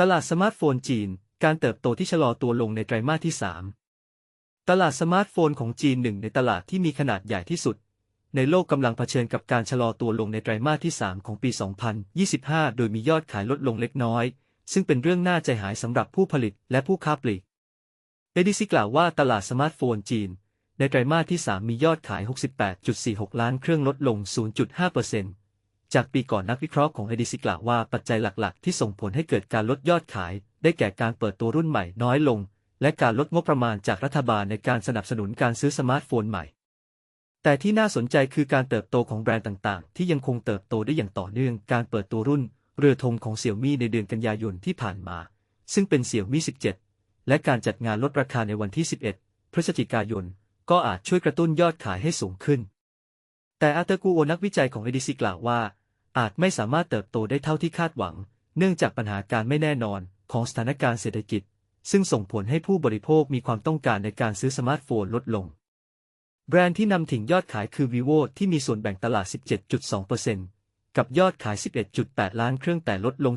ตลาดสมาร์ทโฟนจีน การเติบโตที่ชะลอตัวลงในไตรมาสที่ 3 ตลาดสมาร์ทโฟนของจีนหนึ่งในตลาดที่มีขนาดใหญ่ที่สุด ในโลกกำลังเผชิญกับการชะลอตัวลงในไตรมาสที่ 3 ของปี 2025 โดยมียอดขายลดลงเล็กน้อย ซึ่งเป็นเรื่องน่าใจหายสำหรับผู้ผลิตและผู้ค้าปลีกเอดิซิกล่าวว่าตลาดสมาร์ทโฟนจีน ในไตรมาสที่ 3 มียอดขาย 68.46 ล้านเครื่องลดลง 0.5% จากปีก่อนนักวิเคราะห์ของเอดิซิกล่าวว่าปัจจัยหลักๆ ที่ส่งผลให้เกิดการลดยอดขาย ได้แก่การเปิดตัวรุ่นใหม่น้อยลง และการลดงบประมาณจากรัฐบาลในการสนับสนุนการซื้อสมาร์ทโฟนใหม่ แต่ที่น่าสนใจคือการเติบโตของแบรนด์ต่างๆ ที่ยังคงเติบโตได้อย่างต่อเนื่อง การเปิดตัวรุ่น เรือธงของเสี่ยวมี่ในเดือนกันยายนที่ผ่านมา ซึ่งเป็นเสี่ยวมี่ 17 และการจัดงานลดราคาในวันที่ 11 พฤศจิกายน ก็อาจช่วยกระตุ้นยอดขายให้สูงขึ้น แต่อาเตอร์กูโอนักวิจัยของเอดิซิกล่าวว่า อาจไม่สามารถเติบโตได้เท่าที่คาดหวัง เนื่องจากปัญหาการไม่แน่นอนของสถานการณ์เศรษฐกิจ ซึ่งส่งผลให้ผู้บริโภคมีความต้องการในการซื้อสมาร์ทโฟนลดลง แบรนด์ที่นำถิ่งยอดขายคือ vivo ที่มีส่วนแบ่งตลาด 17.2%กับยอดขาย 11.8 ล้านเครื่องแต่ลดลง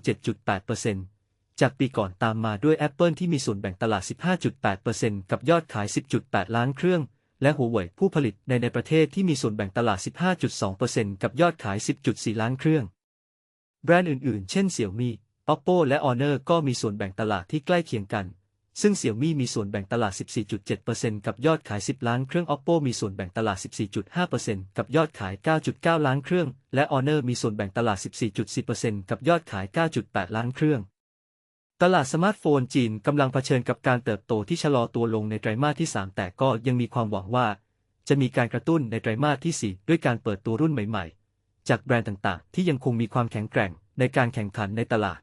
7.8%จากปีก่อนตามมาด้วย Apple ที่มีส่วนแบ่งตลาด 15.8%กับยอดขาย 10.8 ล้านเครื่อง และหัวเว่ยผู้ผลิตในในประเทศที่มีส่วนแบ่งตลาด 15.2%กับยอดขาย 10.4 ล้านเครื่อง แบรนด์อื่นๆ เช่น Xiaomi Oppo และ Honor ก็มีส่วนแบ่งตลาดที่ใกล้เคียงกัน ซึ่ง Xiaomi มีส่วนแบ่งตลาด 14.7%กับยอดขาย 10 ล้านเครื่อง Oppo มีส่วนแบ่งตลาด 14.5%กับยอดขาย 9.9 ล้านเครื่อง และ Honor มีส่วนแบ่งตลาด 14.4%กับยอดขาย 9.8 ล้านเครื่อง ตลาดสมาร์ทโฟนจีนกำลังเผชิญกับการเติบโตที่ชะลอตัวลงในไตรมาสที่ 3 แต่ก็ยังมีความหวังว่า จะมีการกระตุ้นในไตรมาสที่ 4 ด้วยการเปิดตัวรุ่นใหม่ ๆ จากแบรนด์ต่างๆ ที่ยังคงมีความแข็งแกร่งในการแข่งขันในตลาด